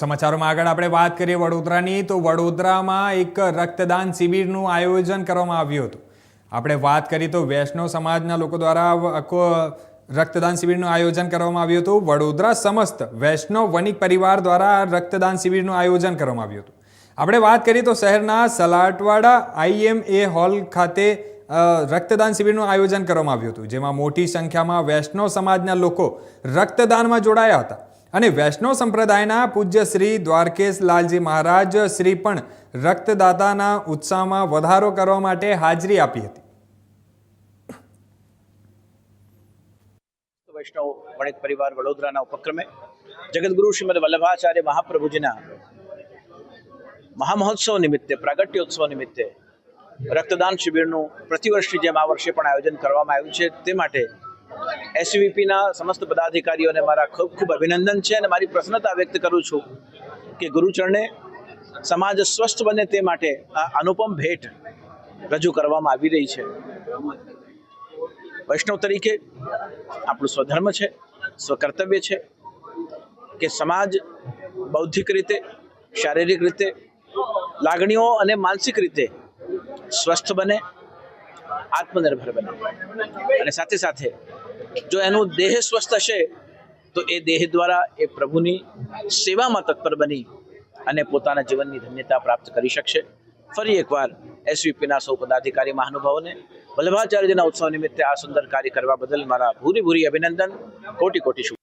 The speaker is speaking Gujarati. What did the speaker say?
સમાચારોમાં આગળ આપણે વાત કરીએ વડોદરાની, તો વડોદરામાં એક રક્તદાન શિબિરનું આયોજન કરવામાં આવ્યું હતું. આપણે વાત કરીએ તો વૈષ્ણવ સમાજના લોકો દ્વારા આખો રક્તદાન શિબિરનું આયોજન કરવામાં આવ્યું હતું. વડોદરા સમસ્ત વૈષ્ણવ વણિક પરિવાર દ્વારા રક્તદાન શિબિરનું આયોજન કરવામાં આવ્યું હતું. આપણે વાત કરીએ તો શહેરના સલાટવાડા આઈએમએ હોલ ખાતે રક્તદાન શિબિરનું આયોજન કરવામાં આવ્યું હતું, જેમાં મોટી સંખ્યામાં વૈષ્ણવ સમાજના લોકો રક્તદાનમાં જોડાયા હતા. અને વૈષ્ણવ સંપ્રદાયના પૂજ્ય શ્રી દ્વારકેશ લાલજી મહારાજ શ્રી પણ રક્તદાતાના ઉત્સાહમાં વધારો કરવા માટે હાજરી આપી હતી. વૈષ્ણવ, વણિક પરિવાર વડોદરાના ઉપક્રમે જગદગુરુ શ્રીમદ વલ્લભાચાર્ય મહાપ્રભુજીના મહામહોત્સવ નિમિત્તે, પ્રાગટ્યોત્સવ નિમિત્તે રક્તદાન શિબિરનું પ્રતિવર્ષની જેમ આ વર્ષે પણ આયોજન કરવામાં આવ્યું છે. તે માટે એસયુવીપીના સમસ્ત પદાધિકારીઓને મારા ખૂબ ખૂબ અભિનંદન છે અને મારી પ્રસન્નતા વ્યક્ત કરું છું કે ગુરુચરણે સમાજ સ્વસ્થ બને તે માટે આ અનુપમ ભેટ રજૂ કરવામાં આવી રહી છે. વૈષ્ણવ તરીકે આપણું સ્વધર્મ છે, સ્વકર્તવ્ય છે કે સમાજ બૌદ્ધિક રીતે, શારીરિક રીતે, લાગણીઓ અને માનસિક રીતે સ્વસ્થ બને આત્મનિર્ભર બને. અને સાથે સાથે જો એનું દેહ સ્વસ્થ હશે, તો એ દેહ દ્વારા એ પ્રભુની સેવામાં તત્પર બની અને પોતાના જીવનની ધન્યતા પ્રાપ્ત કરી શકશે. ફરી એકવાર એસવીપીના સૌ પદાધિકારી મહાનુભાવોને વલ્લભાચાર્યના ઉત્સવ નિમિત્તે આ સુંદર કાર્ય કરવા બદલ મારા ભૂરી ભૂરી અભિનંદન. કોટી કોટી શુભ